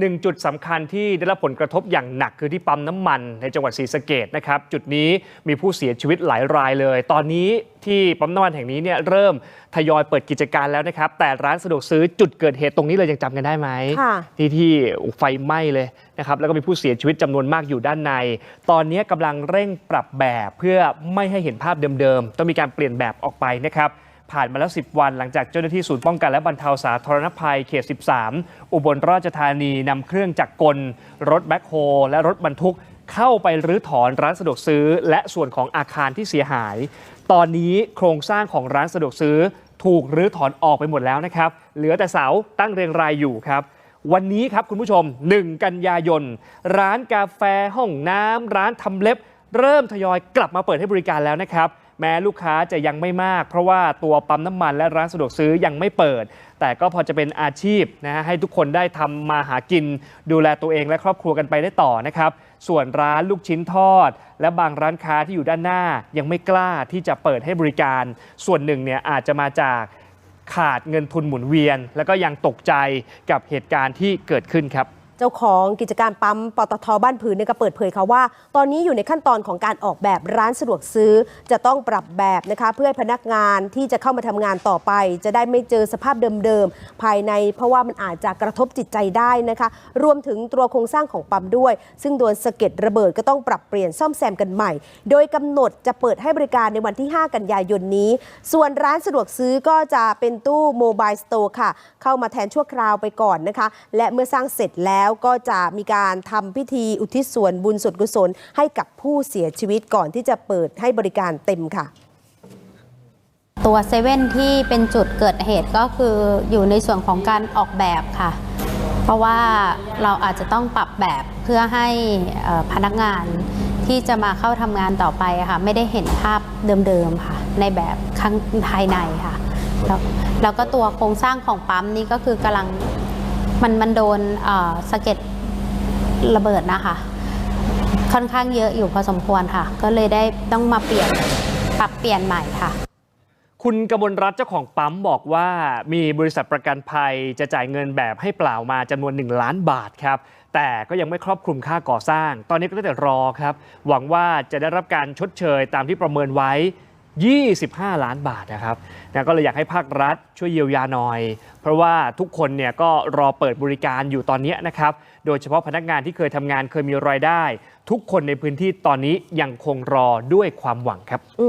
หนึ่งจุดสำคัญที่ได้รับผลกระทบอย่างหนักคือที่ปั๊มน้ำมันในจังหวัดศรีสะเกดนะครับ จุดนี้มีผู้เสียชีวิตหลายรายเลย ตอนนี้ที่ปั๊มน้ำมันแห่งนี้เนี่ยเริ่มทยอยเปิดกิจการแล้วนะครับ แต่ร้านสะดวกซื้อจุดเกิดเหตุตรงนี้เลยยังจำกันได้ไหมค่ะที่ที่ไฟไหม้เลยนะครับแล้วก็มีผู้เสียชีวิตจำนวนมากอยู่ด้านใน ตอนนี้กำลังเร่งปรับแบบเพื่อไม่ให้เห็นภาพเดิมๆ ต้องมีการเปลี่ยนแบบออกไปนะครับ ผ่านมาแล้ว 10 วัน หลังจากเจ้าหน้าที่ศูนย์ป้องกันและบรรเทาสาธารณภัยเขต 13 อุบลราชธานีนำเครื่องจักรกล รถแบ็คโฮและรถบรรทุกเข้าไปรื้อถอนร้านสะดวกซื้อ และส่วนของอาคารที่เสียหาย ตอนนี้โครงสร้างของร้านสะดวกซื้อ ถูกรื้อถอนออกไปหมดแล้วนะครับ เหลือแต่เสาตั้งเรียงรายอยู่ครับ วันนี้ครับคุณผู้ชม 1 กันยายน ร้านกาแฟห้องน้ำร้านทำเล็บ เริ่มทยอยกลับมาเปิดให้บริการแล้วนะครับ แม้ลูกค้าจะยังไม่มาก เพราะว่าตัวปั๊มน้ำมันและร้านสะดวกซื้อยังไม่เปิด แต่ก็พอจะเป็นอาชีพนะฮะให้ทุกคนได้ทำมาหากิน ดูแลตัวเองและครอบครัวกันไปได้ต่อนะครับส่วนร้านลูกชิ้นทอด และบางร้านค้าที่อยู่ด้านหน้ายังไม่กล้าที่จะเปิดให้บริการ ส่วนหนึ่งเนี่ยอาจจะมาจากขาดเงินทุนหมุนเวียน แล้วก็ยังตกใจกับเหตุการณ์ที่เกิดขึ้นครับ จ้าของกิจการปั๊มปตทบ้านผืนเนี่ยก็เปิดเผยค่ะว่า ตอนนี้อยู่ในขั้นตอนของการออกแบบร้านสะดวกซื้อ จะต้องปรับแบบนะคะเพื่อให้พนักงานที่จะเข้ามาทำงานต่อไป จะได้ไม่เจอสภาพเดิมๆ ภายในเพราะว่ามันอาจจะกระทบจิตใจได้นะคะ รวมถึงตัวโครงสร้างของปั๊มด้วย ซึ่งโดนสะเก็ดระเบิดก็ต้องปรับเปลี่ยนซ่อมแซมกันใหม่ โดยกำหนดจะเปิดให้บริการในวันที่ 5 กันยายนนี้ ส่วนร้านสะดวกซื้อก็จะเป็นตู้โมบายสโตร์ค่ะเข้ามาแทนชั่วคราวไปก่อนนะคะและเมื่อสร้างเสร็จแล้วแล้วก็จะมีการทำพิธีอุทิศส่วนบุญส่วนกุศลให้กับผู้เสียชีวิตก่อนที่จะเปิดให้บริการเต็มค่ะ ตัวเซเว่นที่เป็นจุดเกิดเหตุก็คืออยู่ในส่วนของการออกแบบค่ะ เพราะว่าเราอาจจะต้องปรับแบบเพื่อให้พนักงานที่จะมาเข้าทำงานต่อไปค่ะไม่ได้เห็นภาพเดิมๆค่ะในแบบข้างภายในค่ะแล้วแล้วก็ตัวโครงสร้างของปั๊มนี่ก็คือกำลัง มันมันโดนสะเก็ดระเบิดนะคะ ค่อนข้างเยอะอยู่พอสมควรค่ะ ก็เลยได้ต้องมาเปลี่ยนปรับเปลี่ยนใหม่ค่ะ คุณกมลรัตน์เจ้าของปั๊มบอกว่ามีบริษัทประกันภัยจะจ่ายเงินแบบให้เปล่ามาจำนวน 1 ล้านบาทครับ แต่ก็ยังไม่ครอบคลุมค่าก่อสร้าง ตอนนี้ก็ได้แต่รอครับ หวังว่าจะได้รับการชดเชยตามที่ประเมินไว้ 25 ล้านบาทนะครับนะก็เลยอยากให้ภาครัฐช่วยเยียวยาหน่อย เพราะว่าทุกคนเนี่ยก็รอเปิดบริการอยู่ตอนนี้นะครับ โดยเฉพาะพนักงานที่เคยทำงานเคยมีรายได้ ทุกคนในพื้นที่ตอนนี้ยังคงรอด้วยความหวังครับอ